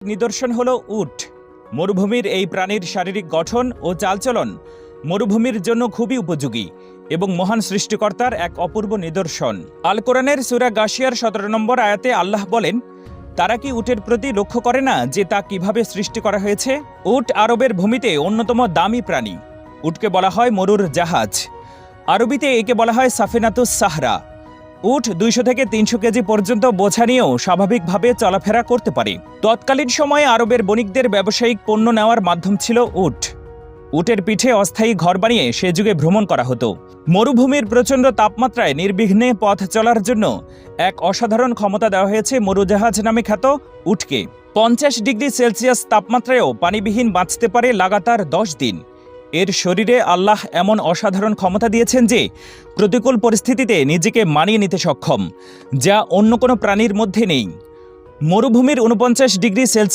নিদর্শন হল উট। মরুভূমির এই প্রাণীর শারীরিক গঠন ও চালচলন মরুভূমির জন্য খুবই উপযোগী এবং মহান সৃষ্টিকর্তার এক অপূর্ব নিদর্শন। আল কোরআনের সুরা গাশিয়ার সতেরো নম্বর আয়াতে আল্লাহ বলেন, তারা কি উটের প্রতি লক্ষ্য করে না যে তা কীভাবে সৃষ্টি করা হয়েছে? উট আরবের ভূমিতে অন্যতম দামি প্রাণী। উটকে বলা হয় মরুর জাহাজ। আরবিতে একে বলা হয় সাফিনাতুস সাহরা। উট দুইশো থেকে তিনশো কেজি পর্যন্ত বোঝা নিয়েও স্বাভাবিকভাবে চলাফেরা করতে পারে। তৎকালীন সময়ে আরবের বণিকদের ব্যবসায়িক পণ্য নেওয়ার মাধ্যম ছিল উট। উটের পিঠে অস্থায়ী ঘর বানিয়ে সে যুগে ভ্রমণ করা হতো। মরুভূমির প্রচণ্ড তাপমাত্রায় নির্বিঘ্নে পথ চলার জন্য এক অসাধারণ ক্ষমতা দেওয়া হয়েছে মরুজাহাজ নামে খ্যাত উটকে। পঞ্চাশ ডিগ্রি সেলসিয়াস তাপমাত্রায়ও পানিবিহীন বাঁচতে পারে লাগাতার দশ দিন। এর শরীরে আল্লাহ এমন অসাধারণ ক্ষমতা দিয়েছেন যে প্রতিকূল পরিস্থিতিতে নিজেকে মানিয়ে নিতে সক্ষম, যা অন্য কোনো প্রাণীর মধ্যে নেই। মরুভূমির উনপঞ্চাশ ডিগ্রি সেলসিয়াস